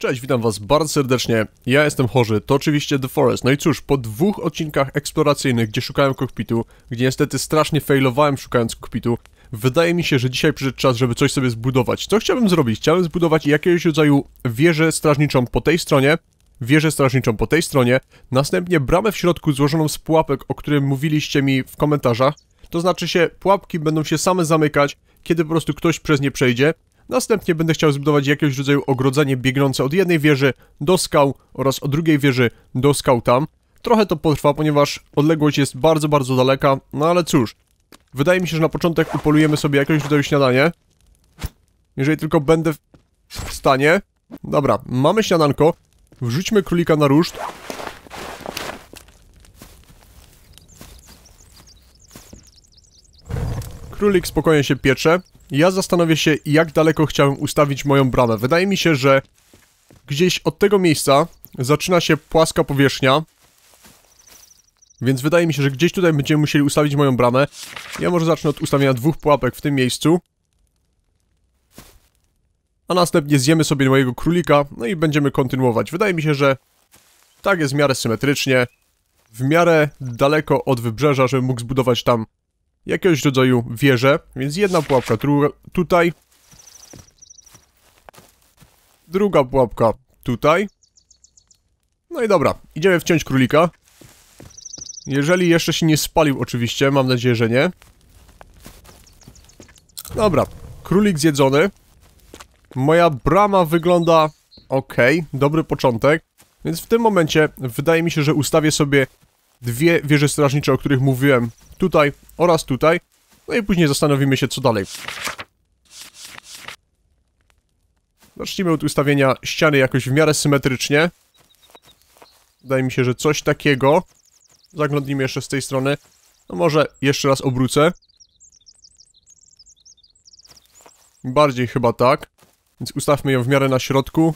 Cześć, witam was bardzo serdecznie. Ja jestem chorzy, to oczywiście The Forest. No i cóż, po dwóch odcinkach eksploracyjnych, gdzie szukałem kokpitu, gdzie niestety strasznie failowałem szukając kokpitu, wydaje mi się, że dzisiaj przyszedł czas, żeby coś sobie zbudować. Co chciałbym zrobić? Chciałem zbudować jakiegoś rodzaju wieżę strażniczą po tej stronie, wieżę strażniczą po tej stronie, następnie bramę w środku złożoną z pułapek, o którym mówiliście mi w komentarzach. To znaczy się, pułapki będą się same zamykać, kiedy po prostu ktoś przez nie przejdzie. Następnie będę chciał zbudować jakiegoś rodzaju ogrodzenie biegnące od jednej wieży do skał oraz od drugiej wieży do skał tam. Trochę to potrwa, ponieważ odległość jest bardzo, bardzo daleka, no ale cóż. Wydaje mi się, że na początek upolujemy sobie jakiegoś rodzaju śniadanie. Jeżeli tylko będę w stanie. Dobra, mamy śniadanko. Wrzućmy królika na ruszt. Królik spokojnie się piecze. Ja zastanowię się, jak daleko chciałem ustawić moją bramę. Wydaje mi się, że gdzieś od tego miejsca zaczyna się płaska powierzchnia. Więc wydaje mi się, że gdzieś tutaj będziemy musieli ustawić moją bramę. Ja może zacznę od ustawienia dwóch pułapek w tym miejscu. A następnie zjemy sobie mojego królika, no i będziemy kontynuować. Wydaje mi się, że tak jest w miarę symetrycznie, w miarę daleko od wybrzeża, żebym mógł zbudować tam jakiegoś rodzaju wieżę, więc jedna pułapka tutaj, druga pułapka tutaj. No i dobra, idziemy wciąć królika. Jeżeli jeszcze się nie spalił oczywiście, mam nadzieję, że nie. Dobra, królik zjedzony. Moja brama wygląda ok, dobry początek. Więc w tym momencie wydaje mi się, że ustawię sobie dwie wieże strażnicze, o których mówiłem tutaj oraz tutaj. No i później zastanowimy się, co dalej. Zacznijmy od ustawienia ściany jakoś w miarę symetrycznie. Wydaje mi się, że coś takiego. Zaglądnijmy jeszcze z tej strony. No może jeszcze raz obrócę. Bardziej chyba tak. Więc ustawmy ją w miarę na środku.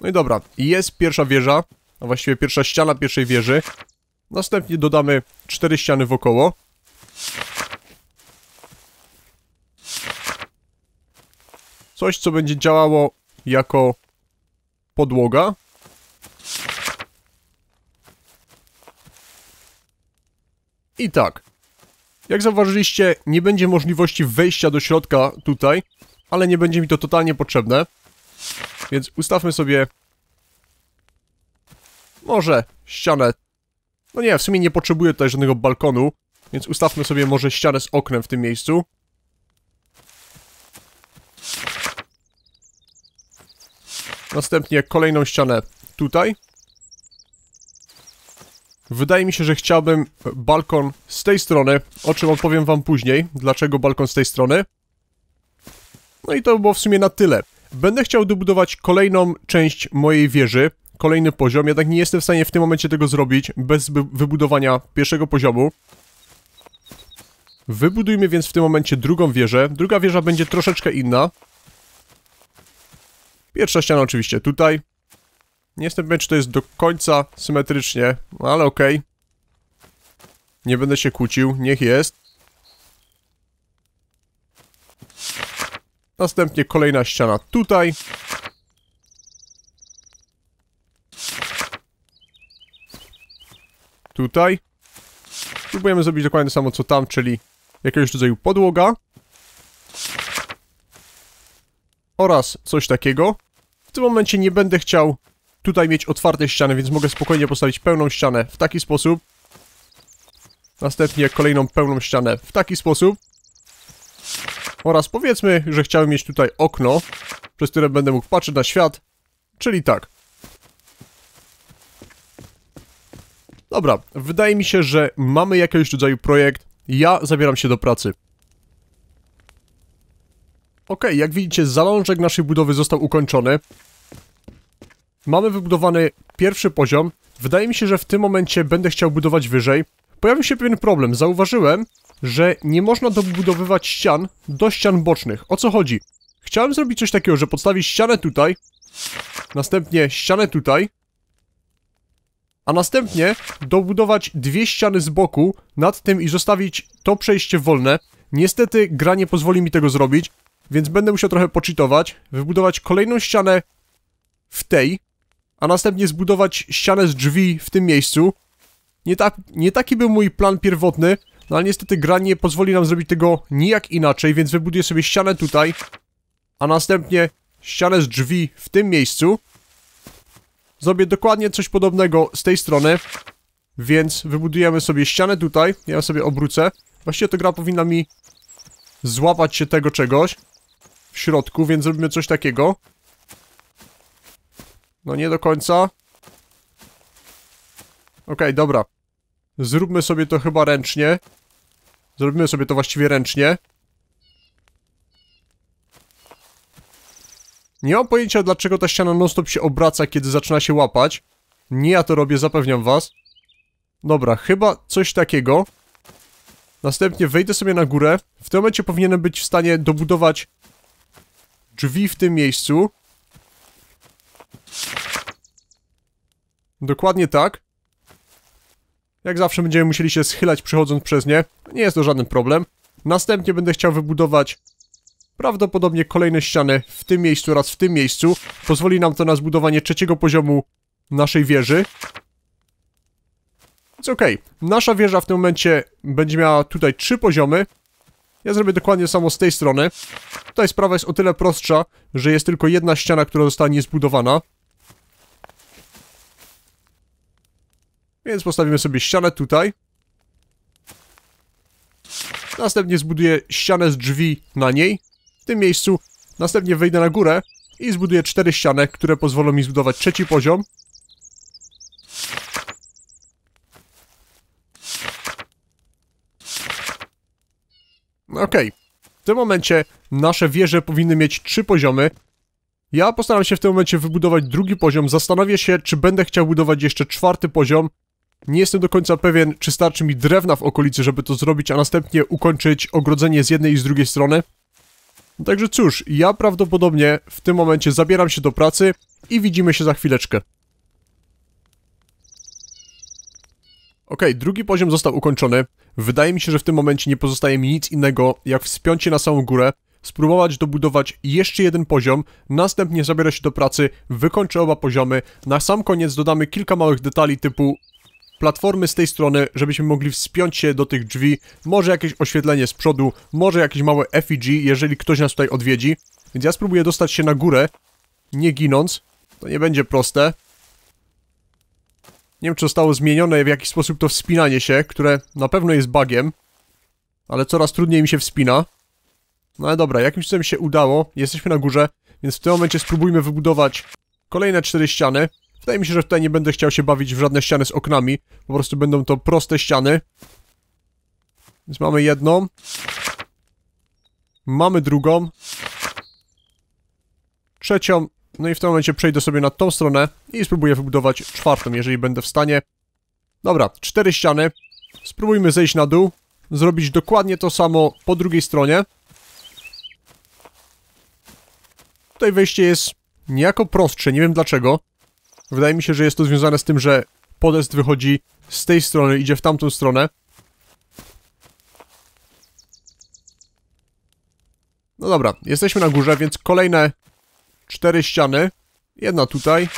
No i dobra, jest pierwsza wieża, a właściwie pierwsza ściana pierwszej wieży. Następnie dodamy cztery ściany wokoło. Coś, co będzie działało jako podłoga. I tak. Jak zauważyliście, nie będzie możliwości wejścia do środka tutaj, ale nie będzie mi to totalnie potrzebne. Więc ustawmy sobie może ścianę no nie, w sumie nie potrzebuję tutaj żadnego balkonu, więc ustawmy sobie może ścianę z oknem w tym miejscu. Następnie kolejną ścianę tutaj. Wydaje mi się, że chciałbym balkon z tej strony, o czym opowiem wam później, dlaczego balkon z tej strony. No i to było w sumie na tyle. Będę chciał dobudować kolejną część mojej wieży, kolejny poziom, jednak nie jestem w stanie w tym momencie tego zrobić bez wybudowania pierwszego poziomu. Wybudujmy więc w tym momencie drugą wieżę. Druga wieża będzie troszeczkę inna. Pierwsza ściana oczywiście tutaj. Nie jestem pewien, czy to jest do końca symetrycznie, ale okej. Okay. Nie będę się kłócił, niech jest. Następnie kolejna ściana tutaj. Tutaj. Spróbujemy zrobić dokładnie to samo co tam, czyli jakiegoś rodzaju podłoga. Oraz coś takiego. W tym momencie nie będę chciał tutaj mieć otwarte ściany, więc mogę spokojnie postawić pełną ścianę w taki sposób. Następnie kolejną pełną ścianę w taki sposób. Oraz powiedzmy, że chciałem mieć tutaj okno, przez które będę mógł patrzeć na świat. Czyli tak. Dobra, wydaje mi się, że mamy jakiegoś rodzaju projekt. Ja zabieram się do pracy. Ok, jak widzicie, zalążek naszej budowy został ukończony. Mamy wybudowany pierwszy poziom. Wydaje mi się, że w tym momencie będę chciał budować wyżej. Pojawił się pewien problem. Zauważyłem, że nie można dobudowywać ścian do ścian bocznych. O co chodzi? Chciałem zrobić coś takiego, że podstawić ścianę tutaj, następnie ścianę tutaj, a następnie dobudować dwie ściany z boku nad tym i zostawić to przejście wolne. Niestety gra nie pozwoli mi tego zrobić, więc będę musiał trochę poczytować, wybudować kolejną ścianę w tej, a następnie zbudować ścianę z drzwi w tym miejscu. Nie, tak, nie taki był mój plan pierwotny, no ale niestety gra nie pozwoli nam zrobić tego nijak inaczej, więc wybuduję sobie ścianę tutaj, a następnie ścianę z drzwi w tym miejscu. Zrobię dokładnie coś podobnego z tej strony, więc wybudujemy sobie ścianę tutaj, ja sobie obrócę. Właściwie to gra powinna mi złapać się tego czegoś w środku, więc zrobimy coś takiego. No nie do końca. Okej, okay, dobra. Zróbmy sobie to chyba ręcznie. Zrobimy sobie to właściwie ręcznie. Nie mam pojęcia, dlaczego ta ściana non-stop się obraca, kiedy zaczyna się łapać. Nie ja to robię, zapewniam was. Dobra, chyba coś takiego. Następnie wejdę sobie na górę. W tym momencie powinienem być w stanie dobudować drzwi w tym miejscu. Dokładnie tak. Jak zawsze będziemy musieli się schylać przechodząc przez nie. Nie jest to żaden problem. Następnie będę chciał wybudować prawdopodobnie kolejne ściany w tym miejscu oraz w tym miejscu. Pozwoli nam to na zbudowanie trzeciego poziomu naszej wieży. Więc okej, okay. nasza wieża w tym momencie będzie miała tutaj trzy poziomy. Ja zrobię dokładnie samo z tej strony. Tutaj sprawa jest o tyle prostsza, że jest tylko jedna ściana, która zostanie zbudowana. Więc postawimy sobie ścianę tutaj. Następnie zbuduję ścianę z drzwi na niej, tym miejscu. Następnie wejdę na górę i zbuduję cztery ściany, które pozwolą mi zbudować trzeci poziom. Okej. Okay. W tym momencie nasze wieże powinny mieć trzy poziomy. Ja postaram się w tym momencie wybudować drugi poziom. Zastanowię się, czy będę chciał budować jeszcze czwarty poziom. Nie jestem do końca pewien, czy starczy mi drewna w okolicy, żeby to zrobić, a następnie ukończyć ogrodzenie z jednej i z drugiej strony. Także cóż, ja prawdopodobnie w tym momencie zabieram się do pracy i widzimy się za chwileczkę. Ok, drugi poziom został ukończony. Wydaje mi się, że w tym momencie nie pozostaje mi nic innego, jak wspiąć się na samą górę, spróbować dobudować jeszcze jeden poziom, następnie zabierać się do pracy, wykończę oba poziomy, na sam koniec dodamy kilka małych detali typu platformy z tej strony, żebyśmy mogli wspiąć się do tych drzwi, może jakieś oświetlenie z przodu, może jakieś małe effigy, jeżeli ktoś nas tutaj odwiedzi. Więc ja spróbuję dostać się na górę, nie ginąc. To nie będzie proste. Nie wiem, czy zostało zmienione w jakiś sposób to wspinanie się, które na pewno jest bugiem. Ale coraz trudniej mi się wspina. No ale dobra, jakimś cudem się udało. Jesteśmy na górze, więc w tym momencie spróbujmy wybudować kolejne cztery ściany. Wydaje mi się, że tutaj nie będę chciał się bawić w żadne ściany z oknami. Po prostu będą to proste ściany. Więc mamy jedną. Mamy drugą. Trzecią. No i w tym momencie przejdę sobie na tą stronę i spróbuję wybudować czwartą, jeżeli będę w stanie. Dobra, cztery ściany. Spróbujmy zejść na dół. Zrobić dokładnie to samo po drugiej stronie. Tutaj wejście jest niejako prostsze, nie wiem dlaczego. Wydaje mi się, że jest to związane z tym, że podest wychodzi z tej strony, idzie w tamtą stronę. No dobra, jesteśmy na górze, więc kolejne cztery ściany. Jedna tutaj.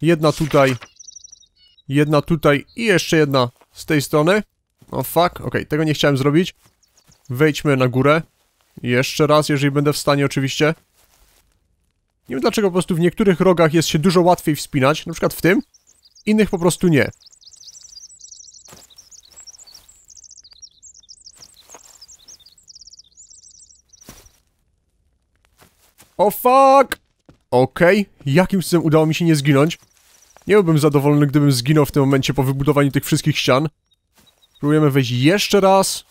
Jedna tutaj. Jedna tutaj i jeszcze jedna z tej strony. O fuck, ok, tego nie chciałem zrobić. Wejdźmy na górę. Jeszcze raz, jeżeli będę w stanie oczywiście. Nie wiem dlaczego po prostu w niektórych rogach jest się dużo łatwiej wspinać, na przykład w tym, innych po prostu nie. O fuck! Okej, okay. jakim cudem udało mi się nie zginąć? Nie byłbym zadowolony, gdybym zginął w tym momencie po wybudowaniu tych wszystkich ścian. Próbujemy wejść jeszcze raz.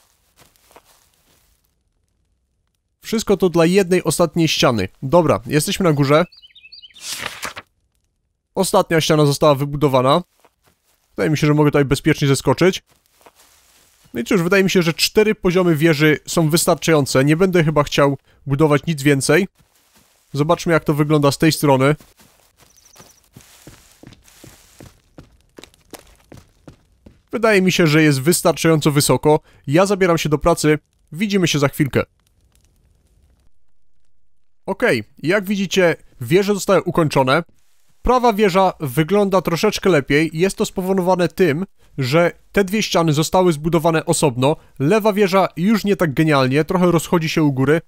Wszystko to dla jednej ostatniej ściany. Dobra, jesteśmy na górze. Ostatnia ściana została wybudowana. Wydaje mi się, że mogę tutaj bezpiecznie zeskoczyć. No i cóż, wydaje mi się, że cztery poziomy wieży są wystarczające. Nie będę chyba chciał budować nic więcej. Zobaczmy, jak to wygląda z tej strony. Wydaje mi się, że jest wystarczająco wysoko. Ja zabieram się do pracy. Widzimy się za chwilkę. Okej, okay. jak widzicie, wieże zostały ukończone. Prawa wieża wygląda troszeczkę lepiej. Jest to spowodowane tym, że te dwie ściany zostały zbudowane osobno. Lewa wieża już nie tak genialnie, trochę rozchodzi się u góry,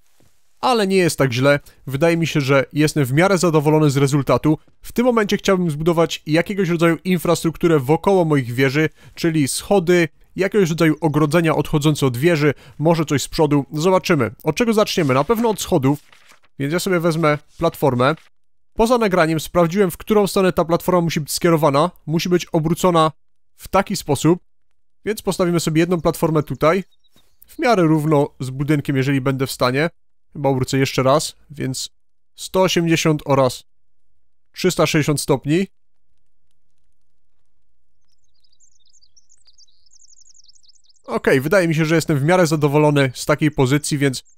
ale nie jest tak źle. Wydaje mi się, że jestem w miarę zadowolony z rezultatu. W tym momencie chciałbym zbudować jakiegoś rodzaju infrastrukturę wokoło moich wieży, czyli schody, jakiegoś rodzaju ogrodzenia odchodzące od wieży, może coś z przodu. Zobaczymy. Od czego zaczniemy? Na pewno od schodów, więc ja sobie wezmę platformę. Poza nagraniem sprawdziłem, w którą stronę ta platforma musi być skierowana. Musi być obrócona w taki sposób, więc postawimy sobie jedną platformę tutaj, w miarę równo z budynkiem, jeżeli będę w stanie. Chyba obrócę jeszcze raz, więc 180 oraz 360 stopni. Ok, wydaje mi się, że jestem w miarę zadowolony z takiej pozycji, więc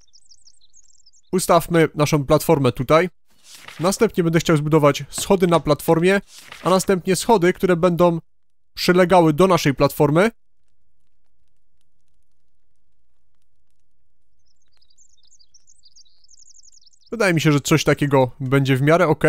ustawmy naszą platformę tutaj. Następnie będę chciał zbudować schody na platformie, a następnie schody, które będą przylegały do naszej platformy. Wydaje mi się, że coś takiego będzie w miarę ok.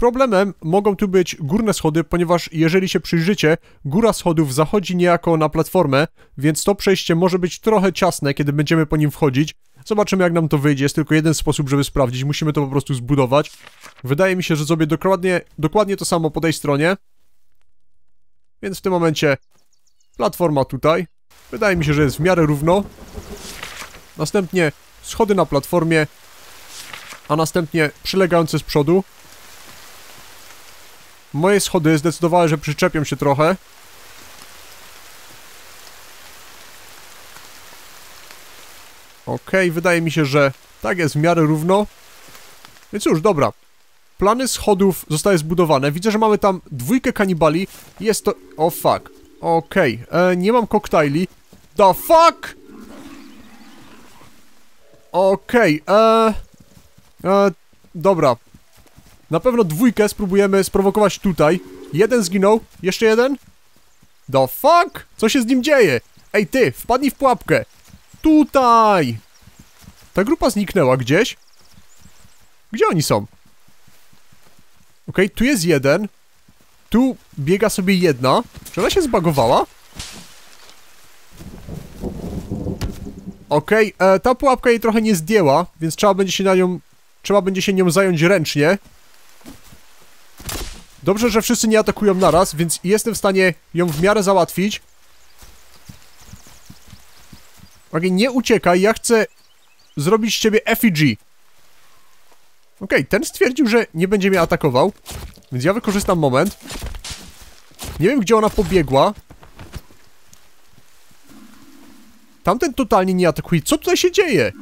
Problemem mogą tu być górne schody, ponieważ jeżeli się przyjrzycie, góra schodów zachodzi niejako na platformę, więc to przejście może być trochę ciasne, kiedy będziemy po nim wchodzić. Zobaczymy jak nam to wyjdzie, jest tylko jeden sposób, żeby sprawdzić, musimy to po prostu zbudować. Wydaje mi się, że zrobię dokładnie, dokładnie to samo po tej stronie. Więc w tym momencie platforma tutaj. Wydaje mi się, że jest w miarę równo. Następnie schody na platformie, a następnie przylegające z przodu. Moje schody zdecydowały, że przyczepią się trochę. Okay, wydaje mi się, że tak jest w miarę równo. Więc już, dobra. Plany schodów zostały zbudowane. Widzę, że mamy tam dwójkę kanibali. Jest to... O, oh, fuck. Okej, okay. E, nie mam koktajli. The fuck? Okej, okay. e, e, Dobra. Na pewno dwójkę spróbujemy sprowokować tutaj. Jeden zginął. Jeszcze jeden? The fuck? Co się z nim dzieje? Ej ty, wpadnij w pułapkę. Tutaj! Ta grupa zniknęła gdzieś. Gdzie oni są? Okej, okay, tu jest jeden. Tu biega sobie jedna. Czy ona się zbagowała? Okej, okay, e, ta pułapka jej trochę nie zdjęła, więc trzeba będzie się na nią... Trzeba będzie się nią zająć ręcznie. Dobrze, że wszyscy nie atakują naraz, więc jestem w stanie ją w miarę załatwić. Ok, nie uciekaj, ja chcę zrobić z ciebie effigy. Okej, okay, ten stwierdził, że nie będzie mnie atakował, więc ja wykorzystam moment. Nie wiem, gdzie ona pobiegła. Tamten totalnie nie atakuje. Co tutaj się dzieje?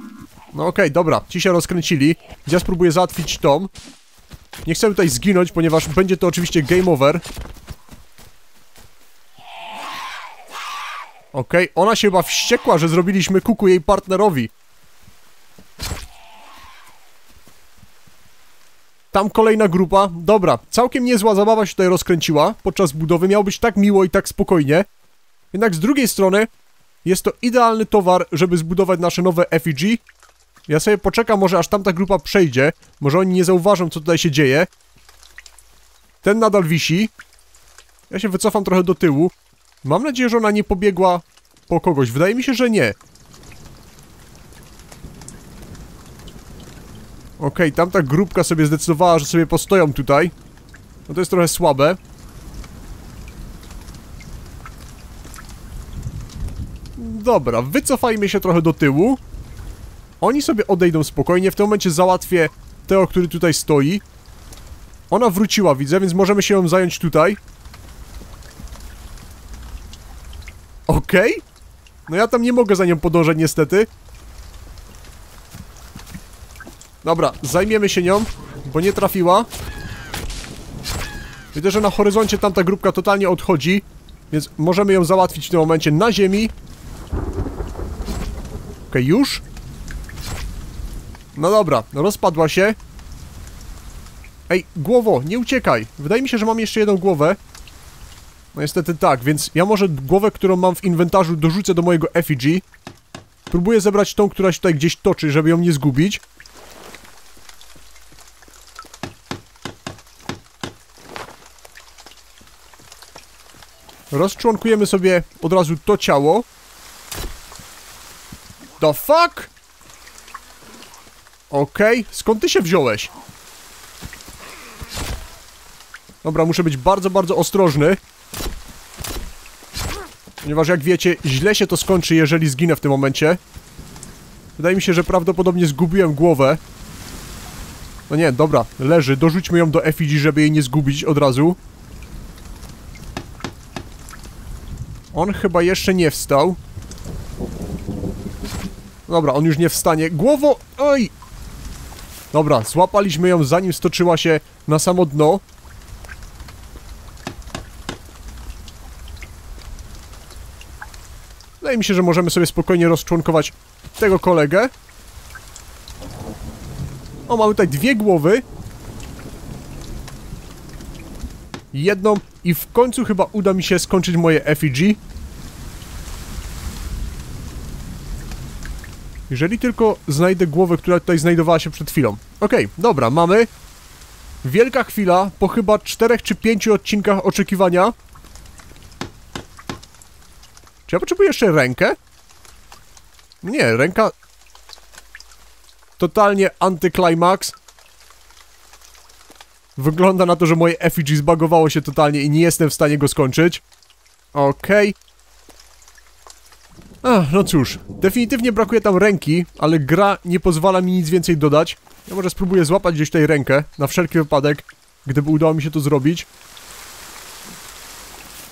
No okej, okay, dobra, ci się rozkręcili. Ja spróbuję załatwić Tom. Nie chcę tutaj zginąć, ponieważ będzie to oczywiście game over. Okej, okay, ona się chyba wściekła, że zrobiliśmy kuku jej partnerowi. Tam kolejna grupa. Dobra, całkiem niezła zabawa się tutaj rozkręciła podczas budowy. Miało być tak miło i tak spokojnie. Jednak z drugiej strony jest to idealny towar, żeby zbudować nasze nowe effigy. Ja sobie poczekam może aż tamta grupa przejdzie. Może oni nie zauważą co tutaj się dzieje. Ten nadal wisi. Ja się wycofam trochę do tyłu. Mam nadzieję, że ona nie pobiegła po kogoś. Wydaje mi się, że nie. Okej, okay, tamta grupka sobie zdecydowała, że sobie postoją tutaj. No to jest trochę słabe. Dobra, wycofajmy się trochę do tyłu. Oni sobie odejdą spokojnie. W tym momencie załatwię tego, który tutaj stoi. Ona wróciła, widzę, więc możemy się ją zająć tutaj. Okej. Okay. No ja tam nie mogę za nią podążać niestety. Dobra, zajmiemy się nią, bo nie trafiła. Widzę, że na horyzoncie tamta grupka totalnie odchodzi, więc możemy ją załatwić w tym momencie na ziemi. Okej, okay, już? No dobra, rozpadła się. Ej, głowo, nie uciekaj. Wydaje mi się, że mam jeszcze jedną głowę. No niestety tak, więc ja może głowę, którą mam w inwentarzu dorzucę do mojego effigy. Próbuję zebrać tą, która się tutaj gdzieś toczy, żeby ją nie zgubić. Rozczłonkujemy sobie od razu to ciało. The fuck? Okej, okay. skąd ty się wziąłeś? Dobra, muszę być bardzo, bardzo ostrożny. Ponieważ jak wiecie, źle się to skończy, jeżeli zginę w tym momencie. Wydaje mi się, że prawdopodobnie zgubiłem głowę. No nie, dobra, leży. Dorzućmy ją do effigy, żeby jej nie zgubić od razu. On chyba jeszcze nie wstał. Dobra, on już nie wstanie. Głowo... Oj! Dobra, złapaliśmy ją zanim stoczyła się na samo dno. Wydaje mi się, że możemy sobie spokojnie rozczłonkować tego kolegę. O, mamy tutaj dwie głowy. Jedną i w końcu chyba uda mi się skończyć moje effigy. Jeżeli tylko znajdę głowę, która tutaj znajdowała się przed chwilą. Okej, okay, dobra, mamy. Wielka chwila, po chyba czterech czy pięciu odcinkach oczekiwania. Czy ja potrzebuję jeszcze rękę? Nie, ręka... Totalnie antyklimax. Wygląda na to, że moje effigy zbagowało się totalnie i nie jestem w stanie go skończyć. Okej. Okay. No cóż, definitywnie brakuje tam ręki, ale gra nie pozwala mi nic więcej dodać. Ja może spróbuję złapać gdzieś tutaj rękę, na wszelki wypadek, gdyby udało mi się to zrobić.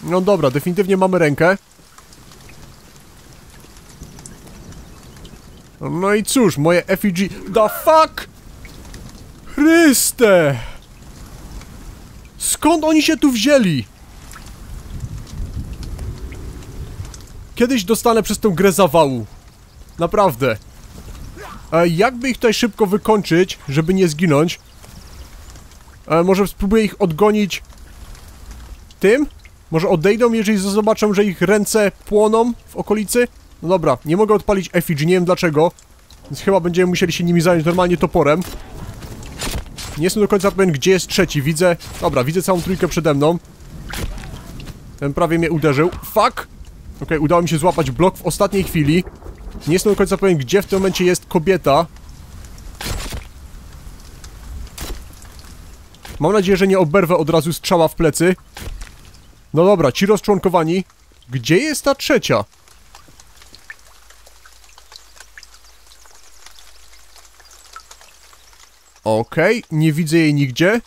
No dobra, definitywnie mamy rękę. No i cóż, moje effigy... The fuck? Chryste! Skąd oni się tu wzięli? Kiedyś dostanę przez tę grę zawału. Naprawdę. E, jakby ich tutaj szybko wykończyć, żeby nie zginąć? E, może spróbuję ich odgonić... Tym? Może odejdą, jeżeli zobaczą, że ich ręce płoną w okolicy? No dobra, nie mogę odpalić effigy, nie wiem dlaczego. Więc chyba będziemy musieli się nimi zająć normalnie toporem. Nie jestem do końca pewien, gdzie jest trzeci. Widzę... Dobra, widzę całą trójkę przede mną. Ten prawie mnie uderzył. Fuck! Okej, okay, udało mi się złapać blok w ostatniej chwili. Nie jestem do końca pewien, gdzie w tym momencie jest kobieta. Mam nadzieję, że nie oberwę od razu strzała w plecy. No dobra, ci rozczłonkowani. Gdzie jest ta trzecia? Okej, okay, nie widzę jej nigdzie.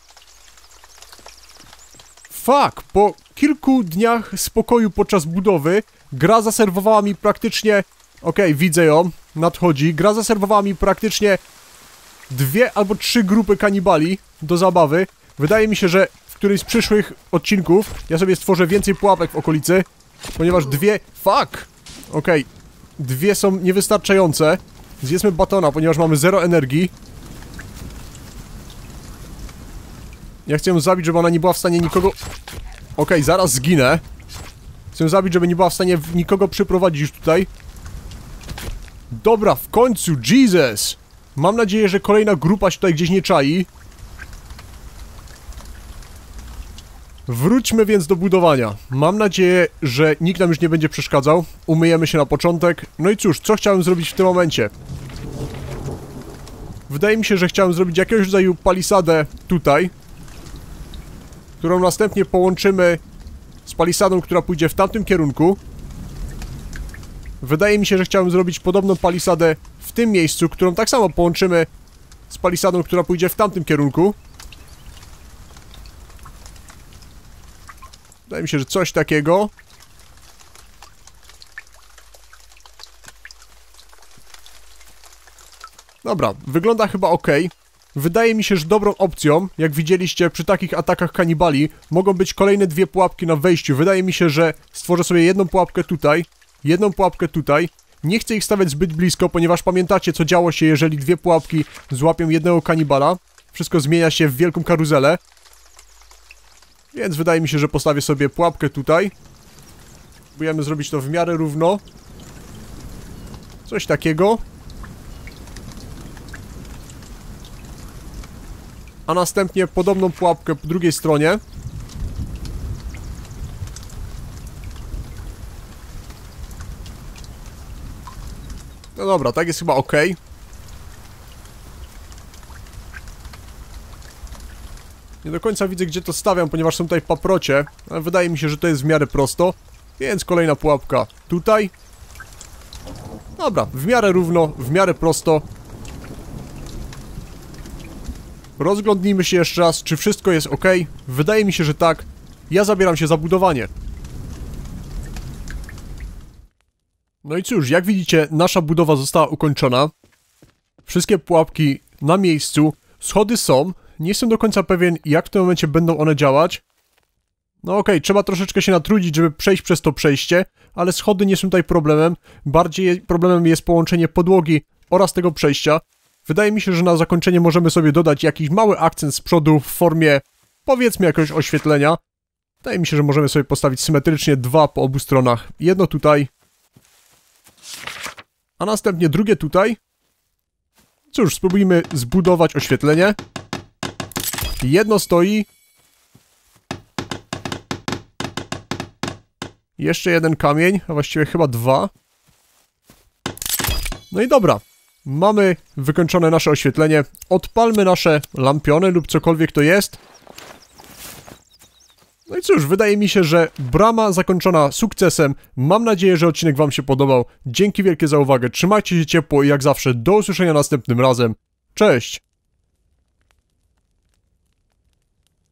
Fuck, po kilku dniach spokoju podczas budowy gra zaserwowała mi praktycznie... Okej, okay, widzę ją, nadchodzi. Gra zaserwowała mi praktycznie dwie albo trzy grupy kanibali do zabawy. Wydaje mi się, że w którymś z przyszłych odcinków ja sobie stworzę więcej pułapek w okolicy, ponieważ dwie... Fuck! Okej, okay. dwie są niewystarczające. Zjedzmy batona, ponieważ mamy zero energii. Ja chcę ją zabić, żeby ona nie była w stanie nikogo... Okej, okay, zaraz zginę. Chcę zabić, żeby nie była w stanie nikogo przyprowadzić tutaj. Dobra, w końcu, Jesus! Mam nadzieję, że kolejna grupa się tutaj gdzieś nie czai. Wróćmy więc do budowania. Mam nadzieję, że nikt nam już nie będzie przeszkadzał. Umyjemy się na początek. No i cóż, co chciałem zrobić w tym momencie? Wydaje mi się, że chciałem zrobić jakiegoś rodzaju palisadę tutaj którą następnie połączymy z palisadą, która pójdzie w tamtym kierunku. Wydaje mi się, że chciałem zrobić podobną palisadę w tym miejscu, którą tak samo połączymy z palisadą, która pójdzie w tamtym kierunku. Wydaje mi się, że coś takiego. Dobra, wygląda chyba ok. Wydaje mi się, że dobrą opcją, jak widzieliście przy takich atakach kanibali, mogą być kolejne dwie pułapki na wejściu. Wydaje mi się, że stworzę sobie jedną pułapkę tutaj, jedną pułapkę tutaj. Nie chcę ich stawiać zbyt blisko, ponieważ pamiętacie, co działo się, jeżeli dwie pułapki złapią jednego kanibala. Wszystko zmienia się w wielką karuzelę. Więc wydaje mi się, że postawię sobie pułapkę tutaj. Próbujemy zrobić to w miarę równo. Coś takiego. a następnie podobną pułapkę po drugiej stronie. No dobra, tak jest chyba ok. Nie do końca widzę, gdzie to stawiam, ponieważ są tutaj paprocie, ale wydaje mi się, że to jest w miarę prosto. Więc kolejna pułapka tutaj. Dobra, w miarę równo, w miarę prosto. Rozglądnijmy się jeszcze raz, czy wszystko jest ok. Wydaje mi się, że tak. Ja zabieram się za budowanie. No i cóż, jak widzicie, nasza budowa została ukończona. Wszystkie pułapki na miejscu. Schody są. Nie jestem do końca pewien, jak w tym momencie będą one działać. No okej, okay, trzeba troszeczkę się natrudzić, żeby przejść przez to przejście, ale schody nie są tutaj problemem. Bardziej problemem jest połączenie podłogi oraz tego przejścia. Wydaje mi się, że na zakończenie możemy sobie dodać jakiś mały akcent z przodu w formie, powiedzmy, jakiegoś oświetlenia. Wydaje mi się, że możemy sobie postawić symetrycznie dwa po obu stronach. Jedno tutaj, a następnie drugie tutaj. Cóż, spróbujmy zbudować oświetlenie. Jedno stoi. Jeszcze jeden kamień, a właściwie chyba dwa. No i dobra. Mamy wykończone nasze oświetlenie. Odpalmy nasze lampiony lub cokolwiek to jest. No i cóż, wydaje mi się, że brama zakończona sukcesem. Mam nadzieję, że odcinek Wam się podobał. Dzięki wielkie za uwagę, trzymajcie się ciepło i jak zawsze do usłyszenia następnym razem. Cześć!